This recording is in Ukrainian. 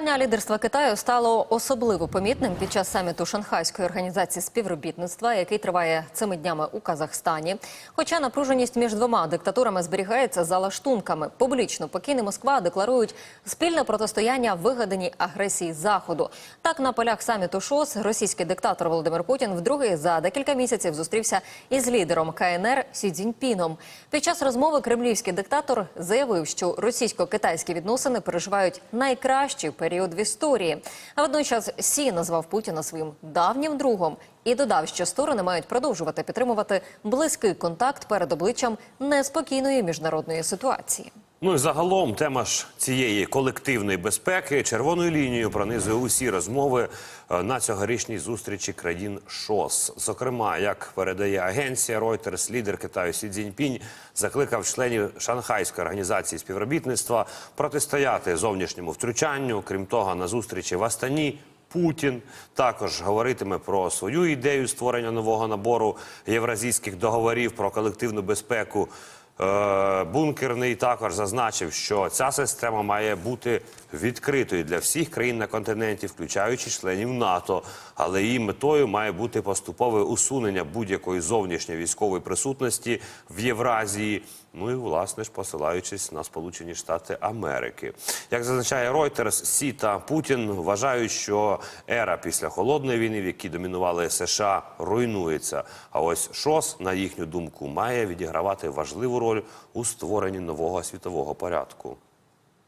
Питання лідерства Китаю стало особливо помітним під час саміту Шанхайської організації співробітництва, який триває цими днями у Казахстані. Хоча напруженість між двома диктатурами зберігається за лаштунками. Публічно Пекін і Москва декларують спільне протистояння вигаданій агресії заходу. Так на полях саміту ШОС російський диктатор Володимир Путін вдруге за декілька місяців зустрівся із лідером КНР Сі Цзіньпіном. Під час розмови кремлівський диктатор заявив, що російсько-китайські відносини переживають найкращий період в історії. А водночас Сі назвав Путіна своїм давнім другом і додав, що сторони мають продовжувати підтримувати близький контакт перед обличчям неспокійної міжнародної ситуації. Ну і загалом тема ж цієї колективної безпеки червоною лінією пронизує усі розмови е, на цьогорічній зустрічі країн ШОС. Зокрема, як передає агенція Reuters, лідер Китаю Сі Цзіньпінь закликав членів Шанхайської організації співробітництва протистояти зовнішньому втручанню. Крім того, на зустрічі в Астані Путін також говоритиме про свою ідею створення нового набору євразійських договорів про колективну безпеку. Е, Бункерний також зазначив, що ця система має бути відкритою для всіх країн на континенті, включаючи членів НАТО. Але її метою має бути поступове усунення будь-якої зовнішньої військової присутності в Євразії. Ну і власне ж посилаючись на Сполучені Штати Америки. Як зазначає Reuters, Сі та Путін вважають, що ера після холодної війни, в якій домінували США, руйнується. А ось ШОС, на їхню думку, має відігравати важливу роль у створенні нового світового порядку.